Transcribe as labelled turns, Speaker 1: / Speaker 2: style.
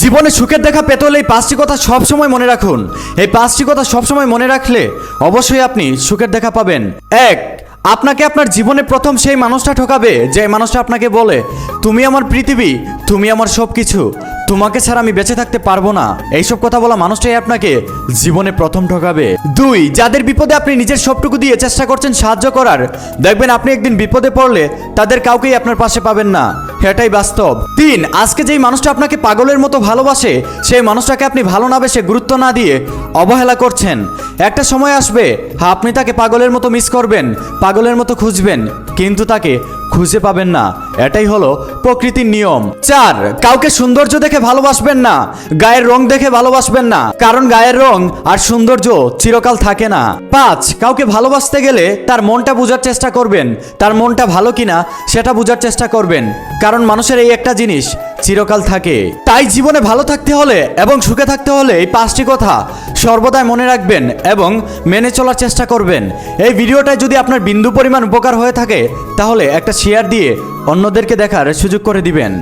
Speaker 1: জীবনে সুখের দেখা পেতে হলে এই পাঁচটি কথা সবসময় মনে রাখুন। এই পাঁচটি কথা সবসময় মনে রাখলে অবশ্যই আপনি সুখের দেখা পাবেন। এক, আপনাকে আপনার জীবনে প্রথম সেই মানুষটা ঠকাবে যে মানুষটা আপনাকে বলে, তুমি আমার পৃথিবী, তুমি আমার সব কিছু তোমাকে ছাড়া আমি বেঁচে থাকতে পারব না। এইসব কথা বলা মানুষটাই আপনাকে জীবনে প্রথম ঠকাবে। দুই, যাদের বিপদে আপনি নিজের সবটুকু দিয়ে চেষ্টা করছেন সাহায্য করার, দেখবেন আপনি একদিন বিপদে পড়লে তাদের কাউকেই আপনার পাশে পাবেন না। এটাই বাস্তব। তিন, আজকে যেই মানুষটা আপনাকে পাগলের মতো ভালোবাসে, সেই মানুষটাকে আপনি ভালো না বেশে গুরুত্ব না দিয়ে অবহেলা করছেন। একটা সময় আসবে হ্যাঁ আপনি তাকে পাগলের মতো মিস করবেন, পাগলের মতো খুঁজবেন, কিন্তু তাকে খুঁজে পাবেন না। এটাই হলো প্রকৃতির নিয়ম। চার, কাউকে সৌন্দর্য দেখে ভালোবাসবেন না। গায়ের রং দেখে ভালোবাসবেন না। কারণ গায়ের রং আর সৌন্দর্য চিরকাল থাকে না। পাঁচ, কাউকে ভালোবাসতে গেলে তার মনটা বোঝার চেষ্টা করবেন। তার মনটা ভালো কিনা, সেটা বোঝার চেষ্টা করবেন। কারণ মানুষের এই একটা জিনিস চিরকাল থাকে। তাই জীবনে ভালো থাকতে হলে এবং সুখে থাকতে হলে এই পাঁচটি কথা সর্বদাই মনে রাখবেন এবং মেনে চলার চেষ্টা করবেন। এই ভিডিওটায় যদি আপনার বিন্দু পরিমাণ উপকার হয়ে থাকে, তাহলে একটা শেয়ার দিয়ে অন্যদেরকে দেখার সুযোগ করে দিবেন।